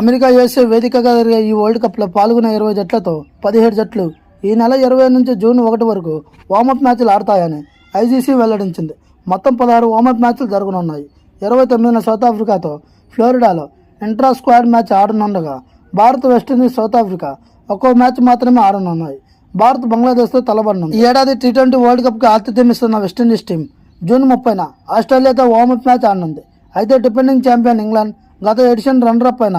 America USA వేదికగా జరిగే ఈ వరల్డ్ కప్లో పాల్గొనే ఇరవై జట్లతో పదిహేడు జట్లు ఈ నెల ఇరవై నుంచి జూన్ ఒకటి వరకు వార్మప్ మ్యాచ్లు ఆడతాయని ఐసీసీ వెల్లడించింది. మొత్తం పదహారు వార్మప్ మ్యాచ్లు జరగనున్నాయి. ఇరవై తొమ్మిదిన సౌత్ ఆఫ్రికాతో ఫ్లోరిడాలో intra squad match ఆడనుండగా Bharat West Indies South Africa ఒక్కో మ్యాచ్ మాత్రమే ఆడనున్నాయి. భారత్ బంగ్లాదేశ్తో తలబడిన ఈ ఏడాది టీ ట్వంటీ వరల్డ్ కప్కి ఆతిథ్యం ఇస్తున్న వెస్టిండీస్ టీం జూన్ ముప్పైన ఆస్ట్రేలియాతో వార్మప్ మ్యాచ్ ఆడనుంది. అయితే డిపెండింగ్ ఛాంపియన్ ఇంగ్లాండ్ గత ఎడిషన్ రన్నరప్ అయిన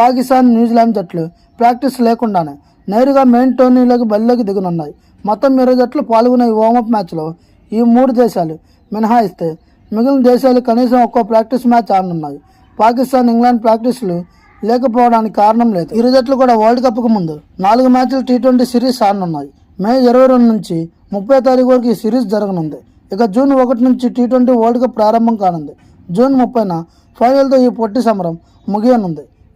పాకిస్తాన్ న్యూజిలాండ్ జట్లు ప్రాక్టీస్ లేకుండానే నేరుగా మెయిన్ టోర్నీలోకి బరిలోకి దిగనున్నాయి. మొత్తం ఇరవై జట్లు పాల్గొనే ఈ వార్మప్ మ్యాచ్లో ఈ మూడు దేశాలు మినహాయిస్తే మిగిలిన దేశాలు కనీసం ఒక్కో ప్రాక్టీస్ మ్యాచ్ ఆడనున్నాయి. పాకిస్తాన్ ఇంగ్లాండ్ ప్రాక్టీసులు లేకపోవడానికి కారణం లేదు. ఇరు జట్లు కూడా వరల్డ్ కప్కు ముందు నాలుగు మ్యాచ్లు టీ ట్వంటీ సిరీస్ ఆడనున్నాయి. మే ఇరవై రెండు నుంచి ముప్పై తారీఖు వరకు ఈ సిరీస్ జరగనుంది. ఇక జూన్ ఒకటి నుంచి టీ ట్వంటీ వరల్డ్ కప్ ప్రారంభం కానుంది. జూన్ ముప్పైన ఫైనల్తో ఈ పొట్టి సమరం ముగియనుంది.